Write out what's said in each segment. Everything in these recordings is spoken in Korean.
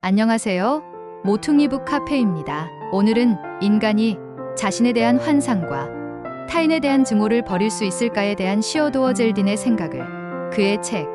안녕하세요. 모퉁이북 카페입니다. 오늘은 인간이 자신에 대한 환상과 타인에 대한 증오를 버릴 수 있을까에 대한 시어도어 젤딘의 생각을 그의 책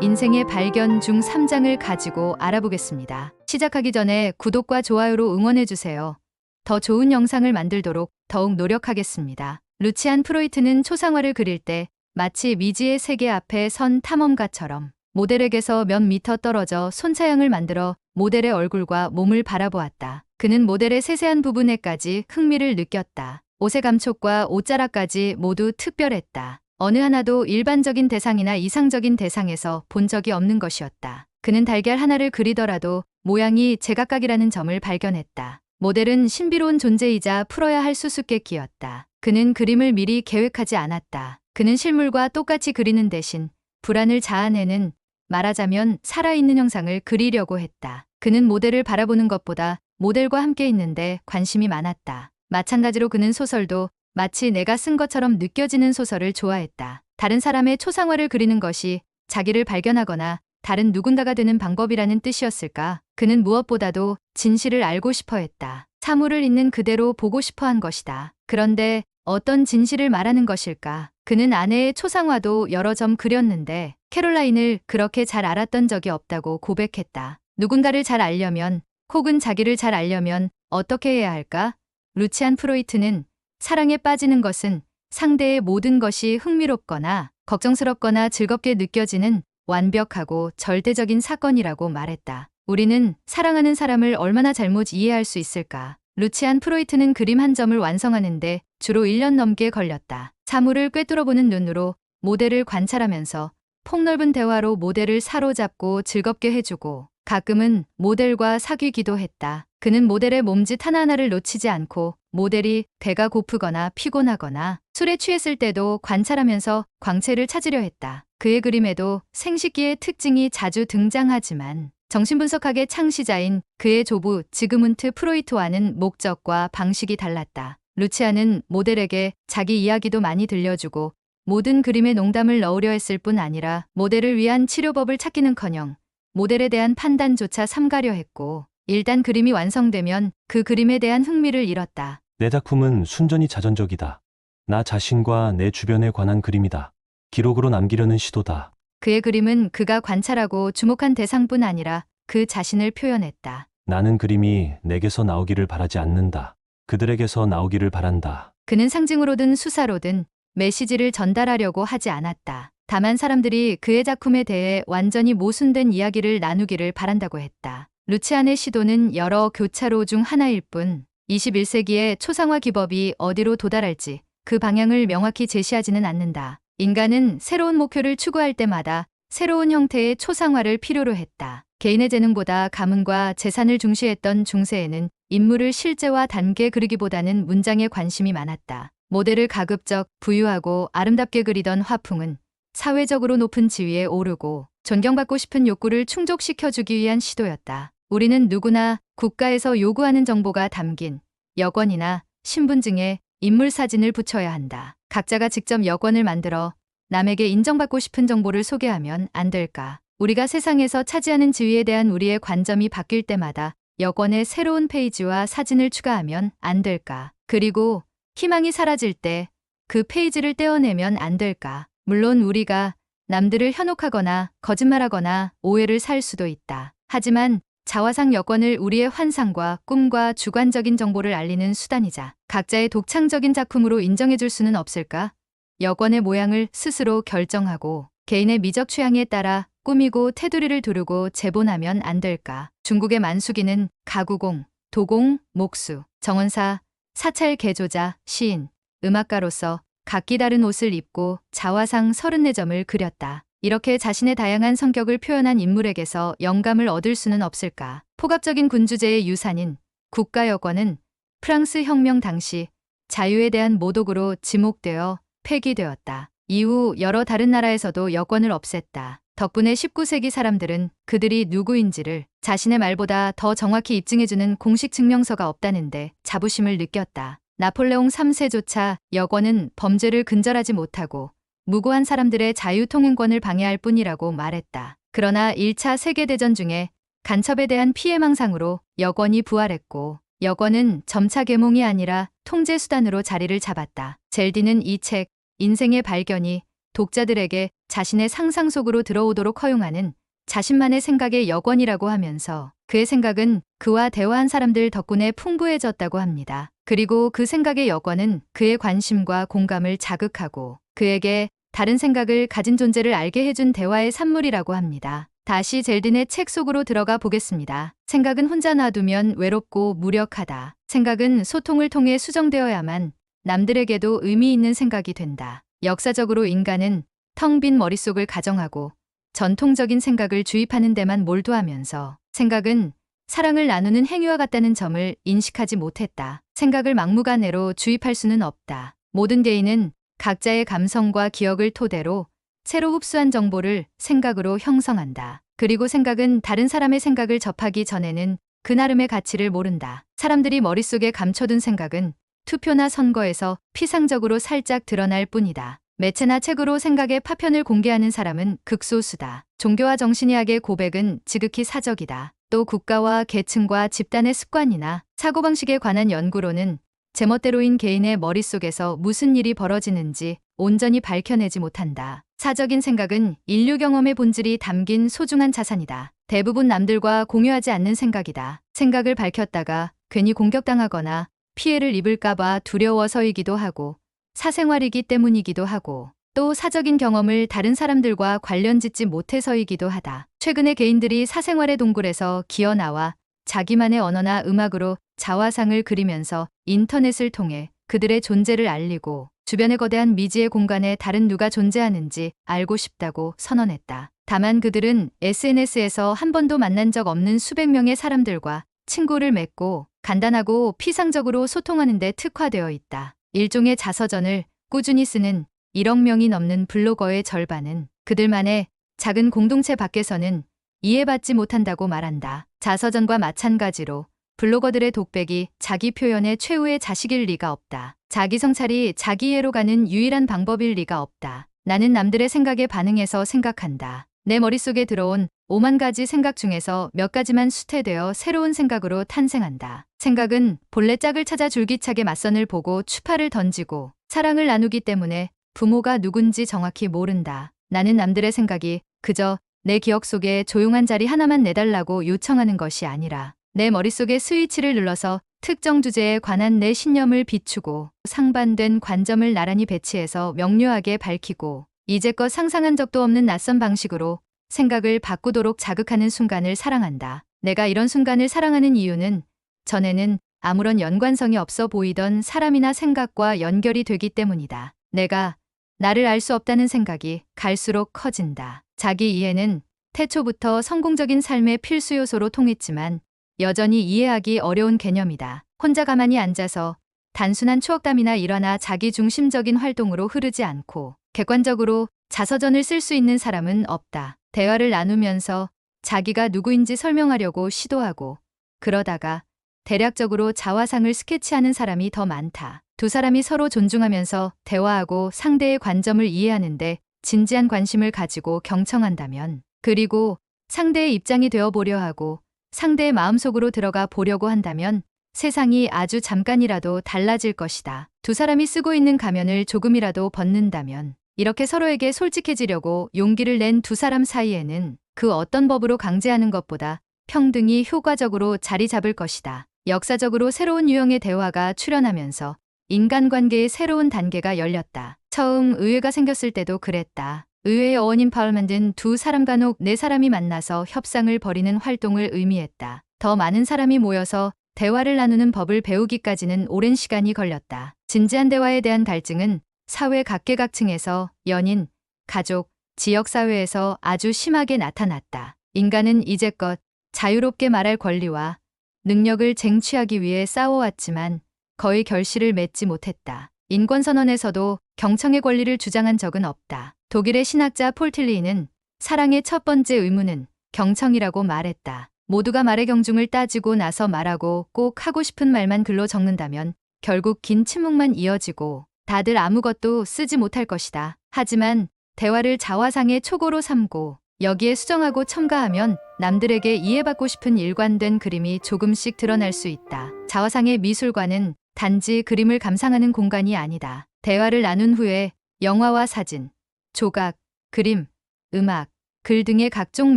인생의 발견 중 3장을 가지고 알아보겠습니다. 시작하기 전에 구독과 좋아요로 응원해주세요. 더 좋은 영상을 만들도록 더욱 노력하겠습니다. 루치안 프로이트는 초상화를 그릴 때 마치 미지의 세계 앞에 선 탐험가처럼 모델에게서 몇 미터 떨어져 손차양을 만들어 모델의 얼굴과 몸을 바라보았다. 그는 모델의 세세한 부분에까지 흥미를 느꼈다. 옷의 감촉과 옷자락까지 모두 특별했다. 어느 하나도 일반적인 대상이나 이상적인 대상에서 본 적이 없는 것이었다. 그는 달걀 하나를 그리더라도 모양이 제각각이라는 점을 발견했다. 모델은 신비로운 존재이자 풀어야 할 수수께끼였다. 그는 그림을 미리 계획하지 않았다. 그는 실물과 똑같이 그리는 대신 불안을 자아내는 말하자면 살아있는 형상을 그리려고 했다. 그는 모델을 바라보는 것보다 모델과 함께 있는데 관심이 많았다. 마찬가지로 그는 소설도 마치 내가 쓴 것처럼 느껴지는 소설을 좋아했다. 다른 사람의 초상화를 그리는 것이 자기를 발견하거나 다른 누군가가 되는 방법이라는 뜻이었을까? 그는 무엇보다도 진실을 알고 싶어 했다. 사물을 있는 그대로 보고 싶어 한 것이다. 그런데 어떤 진실을 말하는 것일까? 그는 아내의 초상화도 여러 점 그렸는데 캐롤라인을 그렇게 잘 알았던 적이 없다고 고백했다. 누군가를 잘 알려면 혹은 자기를 잘 알려면 어떻게 해야 할까? 루치안 프로이트는 사랑에 빠지는 것은 상대의 모든 것이 흥미롭거나 걱정스럽거나 즐겁게 느껴지는 완벽하고 절대적인 사건이라고 말했다. 우리는 사랑하는 사람을 얼마나 잘못 이해할 수 있을까? 루치안 프로이트는 그림 한 점을 완성하는데 주로 1년 넘게 걸렸다. 사물을 꿰뚫어보는 눈으로 모델을 관찰하면서 폭넓은 대화로 모델을 사로잡고 즐겁게 해주고 가끔은 모델과 사귀기도 했다. 그는 모델의 몸짓 하나하나를 놓치지 않고 모델이 배가 고프거나 피곤하거나 술에 취했을 때도 관찰하면서 광채를 찾으려 했다. 그의 그림에도 생식기의 특징이 자주 등장하지만 정신분석학의 창시자인 그의 조부 지그문트 프로이트와는 목적과 방식이 달랐다. 루치아는 모델에게 자기 이야기도 많이 들려주고 모든 그림에 농담을 넣으려 했을 뿐 아니라 모델을 위한 치료법을 찾기는커녕 모델에 대한 판단조차 삼가려 했고 일단 그림이 완성되면 그 그림에 대한 흥미를 잃었다. 내 작품은 순전히 자전적이다. 나 자신과 내 주변에 관한 그림이다. 기록으로 남기려는 시도다. 그의 그림은 그가 관찰하고 주목한 대상뿐 아니라 그 자신을 표현했다. 나는 그림이 내게서 나오기를 바라지 않는다. 그들에게서 나오기를 바란다. 그는 상징으로든 수사로든 메시지를 전달하려고 하지 않았다. 다만 사람들이 그의 작품에 대해 완전히 모순된 이야기를 나누기를 바란다고 했다. 루치안의 시도는 여러 교차로 중 하나일 뿐 21세기의 초상화 기법이 어디로 도달할지 그 방향을 명확히 제시하지는 않는다. 인간은 새로운 목표를 추구할 때마다 새로운 형태의 초상화를 필요로 했다. 개인의 재능보다 가문과 재산을 중시했던 중세에는 인물을 실제와 단계 그리기보다는 문장에 관심이 많았다. 모델을 가급적 부유하고 아름답게 그리던 화풍은 사회적으로 높은 지위에 오르고 존경받고 싶은 욕구를 충족시켜주기 위한 시도였다. 우리는 누구나 국가에서 요구하는 정보가 담긴 여권이나 신분증에 인물 사진을 붙여야 한다. 각자가 직접 여권을 만들어 남에게 인정받고 싶은 정보를 소개하면 안 될까? 우리가 세상에서 차지하는 지위에 대한 우리의 관점이 바뀔 때마다 여권에 새로운 페이지와 사진을 추가하면 안 될까? 그리고 희망이 사라질 때 그 페이지를 떼어내면 안 될까? 물론 우리가 남들을 현혹하거나 거짓말하거나 오해를 살 수도 있다. 하지만 자화상 여권을 우리의 환상과 꿈과 주관적인 정보를 알리는 수단이자 각자의 독창적인 작품으로 인정해 줄 수는 없을까? 여권의 모양을 스스로 결정하고 개인의 미적 취향에 따라 꾸미고 테두리를 두르고 재본하면 안 될까? 중국의 만수기는 가구공, 도공, 목수, 정원사, 사찰 개조자, 시인, 음악가로서 각기 다른 옷을 입고 자화상 34점을 그렸다. 이렇게 자신의 다양한 성격을 표현한 인물에게서 영감을 얻을 수는 없을까? 포갑적인 군주제의 유산인 국가여권은 프랑스 혁명 당시 자유에 대한 모독으로 지목되어 폐기되었다. 이후 여러 다른 나라에서도 여권을 없앴다. 덕분에 19세기 사람들은 그들이 누구인지를 자신의 말보다 더 정확히 입증해주는 공식 증명서가 없다는데 자부심을 느꼈다. 나폴레옹 3세조차 여권은 범죄를 근절하지 못하고 무고한 사람들의 자유통행권을 방해할 뿐이라고 말했다. 그러나 1차 세계대전 중에 간첩에 대한 피해망상으로 여권이 부활했고 여권은 점차 계몽이 아니라 통제 수단으로 자리를 잡았다. 젤디는 이 책 인생의 발견이 독자들에게 자신의 상상 속으로 들어오도록 허용하는 자신만의 생각의 여권이라고 하면서 그의 생각은 그와 대화한 사람들 덕분에 풍부해졌다고 합니다. 그리고 그 생각의 여권은 그의 관심과 공감을 자극하고 그에게 다른 생각을 가진 존재를 알게 해준 대화의 산물이라고 합니다. 다시 젤딘의 책 속으로 들어가 보겠습니다. 생각은 혼자 놔두면 외롭고 무력하다. 생각은 소통을 통해 수정되어야만 남들에게도 의미 있는 생각이 된다. 역사적으로 인간은 텅 빈 머릿속을 가정하고 전통적인 생각을 주입하는 데만 몰두하면서 생각은 사랑을 나누는 행위와 같다는 점을 인식하지 못했다. 생각을 막무가내로 주입할 수는 없다. 모든 개인은 각자의 감성과 기억을 토대로 새로 흡수한 정보를 생각으로 형성한다. 그리고 생각은 다른 사람의 생각을 접하기 전에는 그 나름의 가치를 모른다. 사람들이 머릿속에 감춰둔 생각은 투표나 선거에서 피상적으로 살짝 드러날 뿐이다. 매체나 책으로 생각의 파편을 공개하는 사람은 극소수다. 종교와 정신의학의 고백은 지극히 사적이다. 또 국가와 계층과 집단의 습관이나 사고방식에 관한 연구로는 제멋대로인 개인의 머릿속에서 무슨 일이 벌어지는지 온전히 밝혀내지 못한다. 사적인 생각은 인류 경험의 본질이 담긴 소중한 자산이다. 대부분 남들과 공유하지 않는 생각이다. 생각을 밝혔다가 괜히 공격당하거나 피해를 입을까봐 두려워서이기도 하고 사생활이기 때문이기도 하고 또 사적인 경험을 다른 사람들과 관련 짓지 못해서이기도 하다. 최근에 개인들이 사생활의 동굴에서 기어나와 자기만의 언어나 음악으로 자화상을 그리면서 인터넷을 통해 그들의 존재를 알리고 주변의 거대한 미지의 공간에 다른 누가 존재하는지 알고 싶다고 선언했다. 다만 그들은 SNS에서 한 번도 만난 적 없는 수백 명의 사람들과 친구를 맺고 간단하고 피상적으로 소통하는 데 특화되어 있다. 일종의 자서전을 꾸준히 쓰는 1억 명이 넘는 블로거의 절반은 그들만의 작은 공동체 밖에서는 이해받지 못한다고 말한다. 자서전과 마찬가지로 블로거들의 독백이 자기 표현의 최후의 자식일 리가 없다. 자기 성찰이 자기 이해로 가는 유일한 방법일 리가 없다. 나는 남들의 생각에 반응해서 생각한다. 내 머릿속에 들어온 오만 가지 생각 중에서 몇 가지만 수태되어 새로운 생각으로 탄생한다. 생각은 본래 짝을 찾아 줄기차게 맞선을 보고 추파를 던지고 사랑을 나누기 때문에 부모가 누군지 정확히 모른다. 나는 남들의 생각이 그저 내 기억 속에 조용한 자리 하나만 내달라고 요청하는 것이 아니라 내 머릿속에 스위치를 눌러서 특정 주제에 관한 내 신념을 비추고 상반된 관점을 나란히 배치해서 명료하게 밝히고 이제껏 상상한 적도 없는 낯선 방식으로 생각을 바꾸도록 자극하는 순간을 사랑한다. 내가 이런 순간을 사랑하는 이유는 전에는 아무런 연관성이 없어 보이던 사람이나 생각과 연결이 되기 때문이다. 내가 나를 알 수 없다는 생각이 갈수록 커진다. 자기 이해는 태초부터 성공적인 삶의 필수 요소로 통했지만 여전히 이해하기 어려운 개념이다. 혼자 가만히 앉아서 단순한 추억담이나 일화나 자기 중심적인 활동으로 흐르지 않고 객관적으로 자서전을 쓸 수 있는 사람은 없다. 대화를 나누면서 자기가 누구인지 설명하려고 시도하고 그러다가 대략적으로 자화상을 스케치하는 사람이 더 많다. 두 사람이 서로 존중하면서 대화하고 상대의 관점을 이해하는데 진지한 관심을 가지고 경청한다면 그리고 상대의 입장이 되어 보려 하고 상대의 마음속으로 들어가 보려고 한다면 세상이 아주 잠깐이라도 달라질 것이다. 두 사람이 쓰고 있는 가면을 조금이라도 벗는다면 이렇게 서로에게 솔직해지려고 용기를 낸 두 사람 사이에는 그 어떤 법으로 강제하는 것보다 평등이 효과적으로 자리 잡을 것이다. 역사적으로 새로운 유형의 대화가 출현하면서 인간관계의 새로운 단계가 열렸다. 처음 의회가 생겼을 때도 그랬다. 의회의 어원인 파울 만든 두 사람 간혹 네 사람이 만나서 협상을 벌이는 활동을 의미했다. 더 많은 사람이 모여서 대화를 나누는 법을 배우기까지는 오랜 시간이 걸렸다. 진지한 대화에 대한 갈증은 사회 각계각층에서 연인, 가족, 지역사회에서 아주 심하게 나타났다. 인간은 이제껏 자유롭게 말할 권리와 능력을 쟁취하기 위해 싸워왔지만 거의 결실을 맺지 못했다. 인권선언에서도 경청의 권리를 주장한 적은 없다. 독일의 신학자 폴틸리는 사랑의 첫 번째 의무는 경청이라고 말했다. 모두가 말의 경중을 따지고 나서 말하고 꼭 하고 싶은 말만 글로 적는다면 결국 긴 침묵만 이어지고 다들 아무것도 쓰지 못할 것이다. 하지만 대화를 자화상의 초고로 삼고 여기에 수정하고 첨가하면 남들에게 이해받고 싶은 일관된 그림이 조금씩 드러날 수 있다. 자화상의 미술관은 단지 그림을 감상하는 공간이 아니다. 대화를 나눈 후에 영화와 사진, 조각, 그림, 음악, 글 등의 각종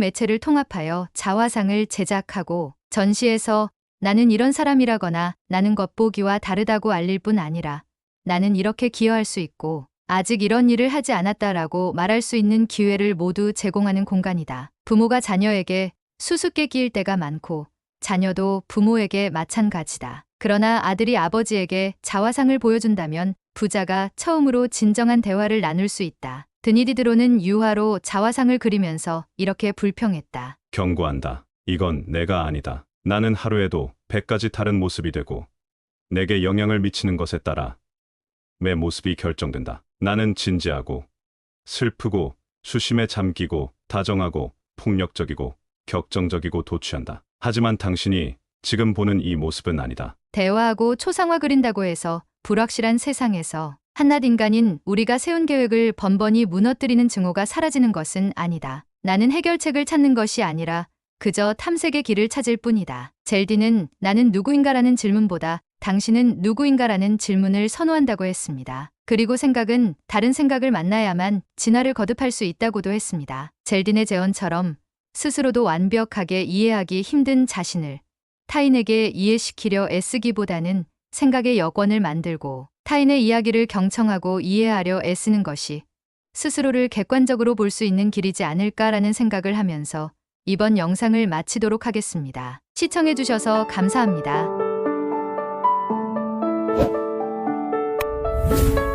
매체를 통합하여 자화상을 제작하고 전시에서 나는 이런 사람이라거나 나는 겉보기와 다르다고 알릴 뿐 아니라 나는 이렇게 기여할 수 있고 아직 이런 일을 하지 않았다라고 말할 수 있는 기회를 모두 제공하는 공간이다. 부모가 자녀에게 수수께끼일 때가 많고 자녀도 부모에게 마찬가지다. 그러나 아들이 아버지에게 자화상을 보여준다면 부자가 처음으로 진정한 대화를 나눌 수 있다. 드니디드로는 유화로 자화상을 그리면서 이렇게 불평했다. 경고한다. 이건 내가 아니다. 나는 하루에도 100가지 다른 모습이 되고 내게 영향을 미치는 것에 따라 내 모습이 결정된다. 나는 진지하고 슬프고 수심에 잠기고 다정하고 폭력적이고 격정적이고 도취한다. 하지만 당신이 지금 보는 이 모습은 아니다. 대화하고 초상화 그린다고 해서 불확실한 세상에서 한낱 인간인 우리가 세운 계획을 번번이 무너뜨리는 증오가 사라지는 것은 아니다. 나는 해결책을 찾는 것이 아니라 그저 탐색의 길을 찾을 뿐이다. 젤디는 나는 누구인가라는 질문보다 당신은 누구인가라는 질문을 선호한다고 했습니다. 그리고 생각은 다른 생각을 만나야만 진화를 거듭할 수 있다고도 했습니다. 젤딘의 재언처럼 스스로도 완벽하게 이해하기 힘든 자신을 타인에게 이해시키려 애쓰기보다는 생각의 여권을 만들고 타인의 이야기를 경청하고 이해하려 애쓰는 것이 스스로를 객관적으로 볼 수 있는 길이지 않을까라는 생각을 하면서 이번 영상을 마치도록 하겠습니다. 시청해주셔서 감사합니다. 嗯。